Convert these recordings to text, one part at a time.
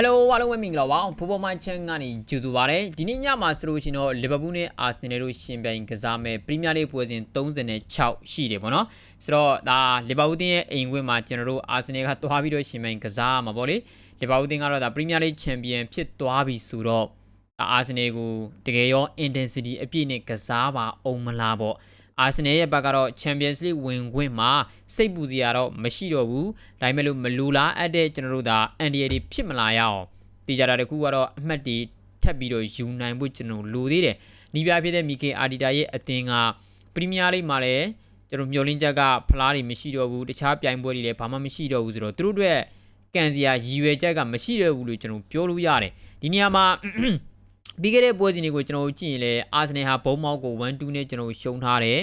Hello အားလုံးပဲမင်္ဂလာပါဖူဘောမိုင်းချန်ကနေကြိုဆိုပါရစေဒီနေ့ညမှာဆိုလို့ရှိရင်တော့လီဗာပူးနဲ့အာဆင်နယ်တို့ရှင်ပြိုင်ကစားမဲ့ပရီးမီးယားလိပွဲစဉ်36ရှိတယ်ပေါ့နော်ဆိုတော့ဒါလီဗာပူးတင်းရဲ့အိမ်ခွင့်မှာကျွန်တော်တို့အာဆင်နယ်ကသွားပြီးတော့ရှင်ပြိုင်ကစားမှာပေါ့လေလီဗာပူးတင်းကတော့ဒါပရီးမီးယားလိချန်ပီယံဖြစ်သွားပြီဆိုတော့အာဆင်နယ်ကိုတကယ်ရော intensity အပြည့်နဲ့ကစားပါအောင်မလားပေါ့ အာဆင်နယ်ရဲ့ဘက်ကတော့ Champions League ဝင်ခွင့်မှာစိတ်ပူစရာတော့မရှိတော့ဘူးဒါပေမဲ့လို့မလူလားအပ်တဲ့ကျွန်တော်တို့ဒါအန်ဒီရီဖြစ်မလာရအောင်တေချာတာတခုကတော့အမှတ်တွေထပ်ပြီးတော့ယူနိုင်ဖို့ကျွန်တော်လိုသေးတယ်နီးပြဖြစ်တဲ့မီကေအာဒီတာရဲ့အသင်းကပရီးမီးယားလိမှာလည်းကျွန်တော်မျှော်လင့်ချက်ကဖလားတွေမရှိတော့ဘူးတခြားပြိုင်ပွဲတွေလည်းဘာမှမရှိတော့ဘူးဆိုတော့သူတို့အတွက်ကန်စီယာရည်ရွယ်ချက်ကမရှိတော့ဘူးလို့ကျွန်တော်ပြောလို့ရတယ်ဒီနေရာမှာ ပြီးခဲ့တဲ့ပွဲစဉ်တွေကိုကျွန်တော်တို့ကြည့်ရင်လည်းအာဆင်နယ်ဟာဘုံမောက်ကို1-2နဲ့ကျွန်တော်တို့ရှုံးထားတယ်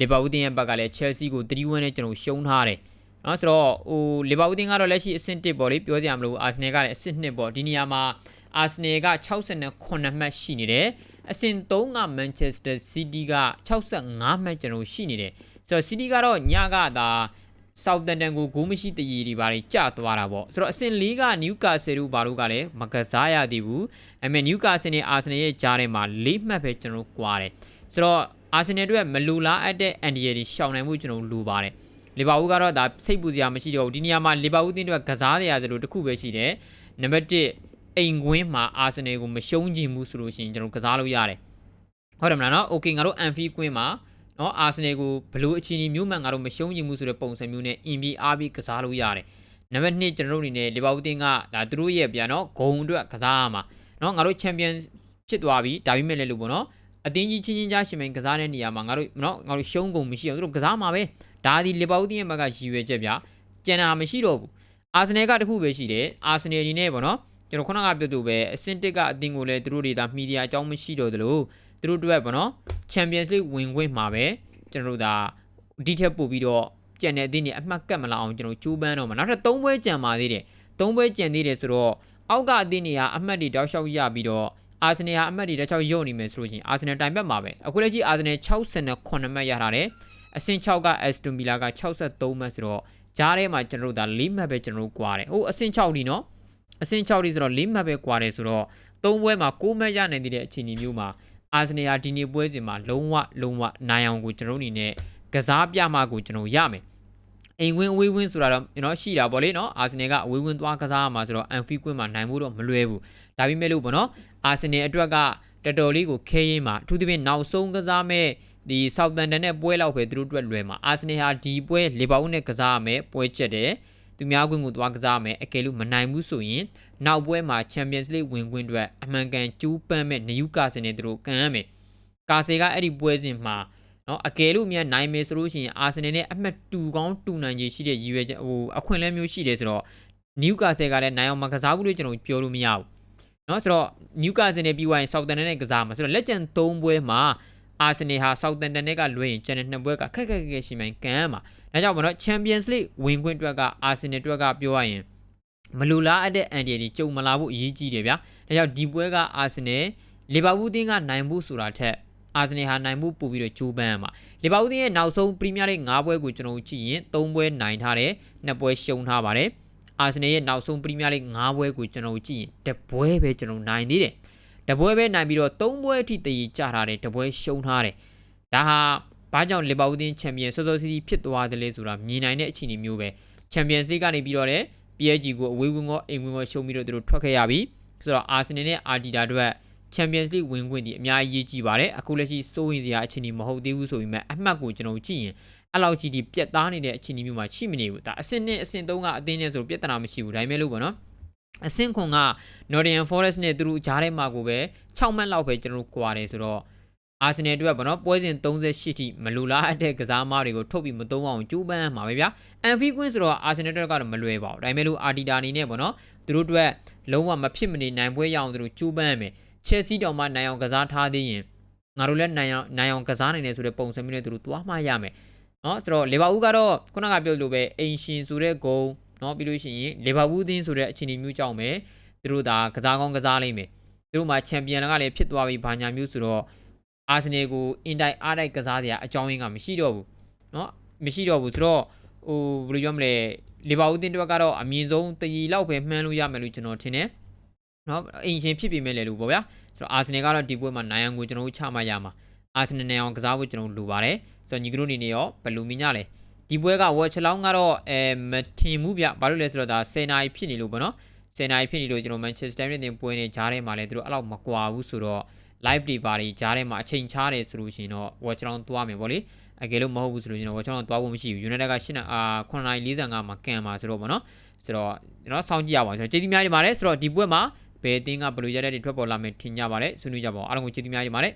လီဗာပူးတင်းရဲ့ဘက်ကလည်း Chelsea ကို3-1နဲ့ကျွန်တော်တို့ရှုံးထားတယ်နော်ဆိုတော့ဟိုလီဗာပူးတင်းကတော့လက်ရှိအဆင့်1ပေါ့လေပြောစရာမလိုအာဆင်နယ်ကလည်းအဆင့်2ပေါ့ဒီနေရာမှာအာဆင်နယ်က68မှတ်ရှိနေတယ်အဆင့်3က Manchester City က65မှတ်ကျွန်တော်တို့ရှိနေတယ်ဆိုတော့ City ကတော့ညကသာ Southampton ကိုဂိုးမရှိတည်ရည်တွေပါတွေကျသွားတာပေါ့ဆိုတော့အဆင့်၄က Newcastle တို့ဘာလို့ကလည်းမကစားရသေးဘူးအဲ့မဲ့ Newcastle နဲ့ Arsenal ရဲ့ကြားထဲမှာ၄မှတ်ပဲကျွန်တော်တို့꽌တယ်ဆိုတော့ Arsenal တို့မလူလားအပ်တဲ့ Andy တွေရှောင်နိုင်မှုကျွန်တော်လိုပါတယ်လီဗာပူးကတော့ဒါစိတ်ပူစရာမရှိတော့ဘူးဒီနေရာမှာလီဗာပူးတင်းတို့ကစားရရသလိုတစ်ခုပဲရှိတယ်နံပါတ်1အိမ်ကွင်းမှာ Arsenal ကိုမရှုံးချင်ဘူးဆိုလို့ရှိရင်ကျွန်တော်ကစားလို့ရတယ်ဟုတ်တယ်မလားနော် Okay ငါတို့ Anfield ကွင်းမှာ နော်အာဆင်နယ်ကိုဘလို့အချီနီမျိုးမှန်ကတော့မရှုံးချင်ဘူးဆိုတဲ့ပုံစံမျိုးနဲ့အင်ဘီအားပြီးကစားလို့ရတယ်။နံပါတ်2ကျွန်တော်တို့အနေနဲ့လီဗာပူးတင်းကဒါသူတို့ရဲ့ပြန်နော်ဂုံအတွက်ကစားရမှာ။နော်ငါတို့ချန်ပီယံဖြစ်သွားပြီဒါပေမဲ့လည်းလို့ပေါ့နော်။အတင်းကြီးချင်းချင်းကြားရှင်မိုင်ကစားတဲ့နေရာမှာငါတို့နော်ငါတို့ရှုံးကုန်မရှိအောင်သူတို့ကစားမှာပဲ။ဒါဒီလီဗာပူးတင်းရဲ့ဘက်ကရည်ရွယ်ချက်ဗျ။ကျန်တာမရှိတော့ဘူး။အာဆင်နယ်ကတခုပဲရှိတယ်။အာဆင်နယ်အနေနဲ့ပေါ့နော်။ကျွန်တော်ခုနကပြောသူပဲအဆင့်တစ်ကအတင်းကိုလည်းသူတို့တွေဒါမီဒီယာအကြောင်းမရှိတော့သလိုသူတို့အတွက်ပေါ့နော် Champions League ဝင်ခွင့်မှာပဲကျွန်တော်တို့ဒါဒီထက်ပို့ပြီးတော့ကြံတဲ့အသင်းတွေအမှတ်ကတ်မလာအောင်ကျွန်တော်ကြိုးပမ်းတော့မှာနောက်ထပ်၃ပွဲကြံပါသေးတယ်၃ပွဲကြံသေးတယ်ဆိုတော့အောက်ကအသင်းတွေဟာအမှတ်တွေတောက်လျှောက်ရပြီးတော့အာဆင်နယ်ဟာအမှတ်တွေတောက်လျှောက်ရုံနေမယ်ဆိုလို့ရှိရင်အာဆင်နယ်တိုင်ဘက်မှာပဲအခုလက်ရှိအာဆင်နယ်68မှတ်ရထားတယ်အဆင့်6က Aston Villa က63မှတ်ဆိုတော့ဂျားထဲမှာကျွန်တော်တို့ဒါ၄မှတ်ပဲကျွန်တော်တို့꽌တယ်ဟိုအဆင့်6ဒီနော်အဆင့်6ဒီဆိုတော့၄မှတ်ပဲ꽌တယ်ဆိုတော့၃ပွဲမှာ6မှတ်ရနိုင်တဲ့အခြေအနေမျိုးမှာ အာဆင်နယ်ဟာဒီနေ့ပွဲစဉ်မှာလုံးဝလုံးဝနိုင်အောင်ကိုကျွန်တော်အနေနဲ့ကစားပြမှကိုကျွန်တော်ရမယ်အိမ်ဝင်းအဝေးဝင်းဆိုတာတော့ကျွန်တော်ရှိတာပေါ့လေနော်အာဆင်နယ်ကအဝေးဝင်းသွားကစားရမှာဆိုတော့အန်ဖီကွင်းမှာနိုင်ဖို့တော့မလွယ်ဘူးဒါပေမဲ့လို့ပေါ့နော်အာဆင်နယ်အတွက်ကတော်တော်လေးကိုခဲရင်မှာအထူးသဖြင့်နောက်ဆုံးကစားမဲ့ဒီဆောက်တန်တန်နဲ့ပွဲလောက်ပဲသူတို့အတွက်လွယ်မှာအာဆင်နယ်ဟာဒီပွဲလီဗာပူးနဲ့ကစားရမယ်ပွဲချက်တယ် သူများခွင့်ကိုသွားကစားမယ်အကယ်လို့မနိုင်ဘူးဆိုရင်နောက်ပွဲမှာ Champions League ဝင်ခွင့်အတွက်အမှန်ကန်ကျူးပန်းမဲ့နယူကာဆယ်နဲ့သူတို့ကန်ရမယ်ကာဆယ်ကအဲ့ဒီပွဲစဉ်မှာနော်အကယ်လို့မြန်နိုင်မယ်ဆိုလို့ရှိရင်အာဆင်နယ်နဲ့အမှတ်တူကောင်းတူနိုင်ကြီးရှိတဲ့ရည်ရွယ်ချက်ဟိုအခွင့်အလမ်းမျိုးရှိတယ်ဆိုတော့နယူကာဆယ်ကလည်းနိုင်အောင်မကစားဘူးလို့ကျွန်တော်ပြောလို့မရဘူးနော်ဆိုတော့နယူကာဆယ်နဲ့ပြီးသွားရင်ဆောက်တန်နဲ့ကစားမှာဆိုတော့လက်ကျန်၃ပွဲမှာ အာဆင်နယ်ဟာဆောက်တန်တန်နဲ့ကလွှဲရင်ကျန်တဲ့နှစ်ပွဲကခက်ခက်ခက်ခက်ရှိမှန်ကန်ရမှာဒါကြောင့်မနော် Champions League ဝင်ခွင့်အတွက်ကအာဆင်နယ်အတွက်ကပြောရရင်မလူလားအပ်တဲ့အန်ဒီဒီကြုံမလာဖို့အရေးကြီးတယ်ဗျာဒါကြောင့်ဒီပွဲကအာဆင်နယ်လီဗာပူးတင်းကနိုင်ဖို့ဆိုတာထက်အာဆင်နယ်ဟာနိုင်မှုပို့ပြီးတော့ဂျိုးပန်းရမှာလီဗာပူးတင်းရဲ့နောက်ဆုံးပရီးမီးယားလိဂ်၅ပွဲကိုကျွန်တော်ကြည့်ရင်၃ပွဲနိုင်ထားတယ်၂ပွဲရှုံးထားပါတယ်အာဆင်နယ်ရဲ့နောက်ဆုံးပရီးမီးယားလိဂ်၅ပွဲကိုကျွန်တော်ကြည့်ရင်တစ်ပွဲပဲကျွန်တော်နိုင်သေးတယ် တပွဲပဲနိုင်ပြီးတော့၃ပွဲအထိတည်ကြထားတယ်တပွဲရှုံးထားတယ်ဒါဟာဘာကြောင့်လီဗာပူးတင်းချန်ပီယံဆော့ဆော့စီးစီးဖြစ်သွားတယ်လဲဆိုတာမြင်နိုင်တဲ့အခြေအနေမျိုးပဲချန်ပီယံစ်လိဂ်ကနေပြီးတော့လည်း PSG ကိုအဝေးဝင်ကောအိမ်ဝင်ကောရှုံးပြီးတော့သူတို့ထွက်ခဲ့ရပြီဆိုတော့အာဆင်နယ်နဲ့အာဒီတာတို့ Champions League ဝင်ခွင့်ဒီအများကြီးရေးကြည့်ပါတယ်အခုလက်ရှိစိုးရင်စရာအခြေအနေမဟုတ်သေးဘူးဆိုပေမဲ့အမှတ်ကိုကျွန်တော်ကြည့်ရင်အဲ့လောက်ကြီးဒီပြက်သားနေတဲ့အခြေအနေမျိုးမှာရှိမနေဘူးဒါအဆင့်နဲ့အဆင့်3ကအသင်းနဲ့ဆိုပြဿနာမရှိဘူးဒါပေမဲ့လို့ပေါ့နော် အဆင့်ခွန်က Nottingham Forest နဲ့သူတို့ကြားထဲမှာကိုပဲ6မှတ်လောက်ပဲကျွန်တော်ကွာတယ်ဆိုတော့အာဆင်နယ်အတွက်ပေါ့နော်ပွဲစဉ်38ထိမလူလားအပ်တဲ့ကစားမတွေကိုထုတ်ပြီးမသုံးအောင်ကြိုးပမ်းမှာပဲဗျာအန်ဖီကွင်းဆိုတော့အာဆင်နယ်အတွက်ကတော့မလွယ်ပါဘူးဒါပေမဲ့လို့အာတီတာအနေနဲ့ပေါ့နော်သူတို့အတွက်လုံးဝမဖြစ်မနေနိုင်ပွဲရအောင်သူတို့ကြိုးပမ်းရမယ်ချက်စီတောင်မှနိုင်အောင်ကစားထားသေးရင်ငါတို့လည်းနိုင်အောင်နိုင်အောင်ကစားနိုင်တယ်ဆိုတဲ့ပုံစံမျိုးနဲ့သူတို့သွားမှရမယ်နော်ဆိုတော့လီဗာပူးကတော့ခုနကပြောလို့ပဲအိမ်ရှင်ဆိုတဲ့ဂုံ နော်ပြီးလို့ရှိရင်လီဗာပူးသင်းဆိုတဲ့အခြေအနေမျိုးကြောင့်ပဲသူတို့ဒါကစားကောင်းကစားလိမ့်မယ်သူတို့မှာချန်ပီယံကလည်းဖြစ်သွားပြီဘာညာမျိုးဆိုတော့အာဆင်နယ်ကိုအင်တိုက်အားတိုက်ကစားစရာအကြောင်းရင်းကမရှိတော့ဘူးเนาะမရှိတော့ဘူးဆိုတော့ဟိုဘယ်လိုပြောမလဲလီဗာပူးတင်းတွေကတော့အမြင့်ဆုံးတရီလောက်ပဲမှန်းလို့ရမယ်လို့ကျွန်တော်ထင်တယ် နော်အင်ရှင်ဖြစ်ပြီမဲ့လေလို့ပေါ့ဗျာဆိုတော့အာဆင်နယ်ကတော့ဒီပွဲမှာနိုင်အောင်ကိုကျွန်တော်တို့ချမှတ်ရမှာအာဆင်နယ်နဲ့အောင်ကစားဖို့ကျွန်တော်တို့လိုပါတယ်ဆိုတော့ညီကတို့အနေနဲ့ရောဘယ်လိုမြင်ကြလဲ ဒီပွဲကဝက်ချလောင်းကတော့အဲမထင်ဘူးဗျဘာလို့လဲဆိုတော့ဒါ10နာရီဖြစ်နေလို့ပေါ့နော်10နာရီဖြစ်နေလို့ကျွန်တော် Manchester United တင်ပွဲနေကြားထဲမှာလဲသူတို့အဲ့လောက်မကွာဘူးဆိုတော့ live တွေပါတွေကြားထဲမှာအချိန်ချားတယ်ဆိုလို့ရှိရင်တော့ watch down သွားမယ်ဗောလေအကယ်လို့မဟုတ်ဘူးဆိုလို့ကျွန်တော် watch down သွားဖို့မရှိဘူး United က8နာအာ9:45မှာကန်မှာဆိုတော့ဗောနော်ဆိုတော့ကျွန်တော်စောင့်ကြည့်ရပါအောင်ဆိုတော့ကျေးဇူးများတင်ပါတယ်ဆိုတော့ဒီပွဲမှာဘယ်အသင်းကဘယ်လိုရတဲ့တွေထွက်ပေါ်လာမယ်ထင်ကြပါလဲဆွေးနွေးကြပါအောင်အားလုံးကိုကျေးဇူးများတင်ပါတယ်